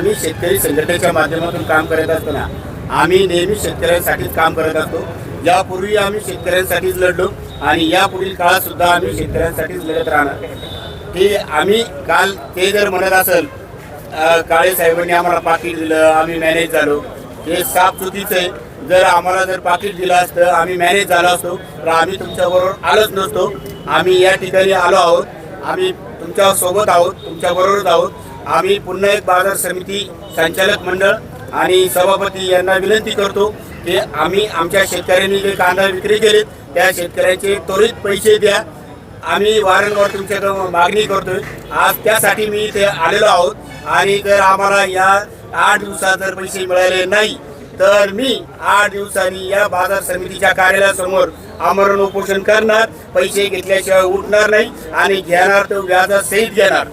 आम्ही शेतकरी संघटनेच्या माध्यमातून काम करत असताना आम्ही नेहमी शेतकऱ्यांसाठीच काम करत असतो. यापूर्वी आम्ही शेतकऱ्यांसाठीच लढलो आणि यापुढील काळात सुद्धा आम्ही शेतकऱ्यांसाठीच लढत राहणार. ते आम्ही काल ते जर म्हणत असेल काळे साहेबांनी आम्हाला पाकिट दिलं आम्ही मॅनेज झालो. हे साफ चुकीचं आहे. जर आम्हाला जर पाकिट दिलं असतं आम्ही मॅनेज झालो असतो तर आम्ही तुमच्याबरोबर आलोच नसतो. आम्ही या ठिकाणी आलो आहोत. आम्ही तुमच्यासोबत आहोत तुमच्या बरोबरच आहोत. आम्ही पुन्हा एक बाजार समिती संचालक मंडळ आणि सभापती यांना विनंती करतो की आम्ही आमच्या शेतकऱ्यांनी जे कांदा विक्री केलेत त्या शेतकऱ्यांचे त्वरित पैसे द्या. आम्ही वारंवार तुमच्याकडं मागणी करतोय. आज त्यासाठी मी इथे आलेलो आहोत. आणि जर आम्हाला या आठ दिवसात जर पैसे मिळाले नाही तर मी आठ दिवसांनी या बाजार समितीच्या कार्यालयासमोर आमरण उपोषण करणार पैसे घेतल्याशिवाय उठणार नाही आणि घेणार तर व्याजासहित घेणार.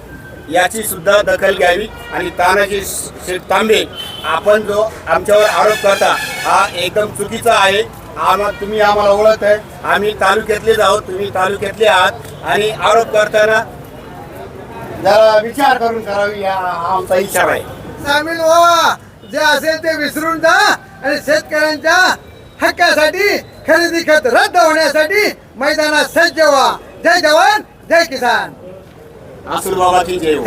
याची सुद्धा दखल घ्यावी आणि तानाजी शेठ तांबे आपण जो आमच्यावर आरोप करता हा एकदम चुकीचा आहे. आम्हा तुम्ही आम्हाला ओळख आहे. आम्ही तालुक्यातलेच आहोत तुम्ही तालुक्यातले आहात. आणि आरोप करताना जरा विचार करून करावी हा आमचा इशारा आहे. सामील व्हा. जे असेल ते विसरून जा आणि शेतकऱ्यांच्या हक्कासाठी खरेदी खत रद्द होण्यासाठी मैदानात सज्ज व्हा. जय जवान जय किसान. आसुर बाबाची जय हो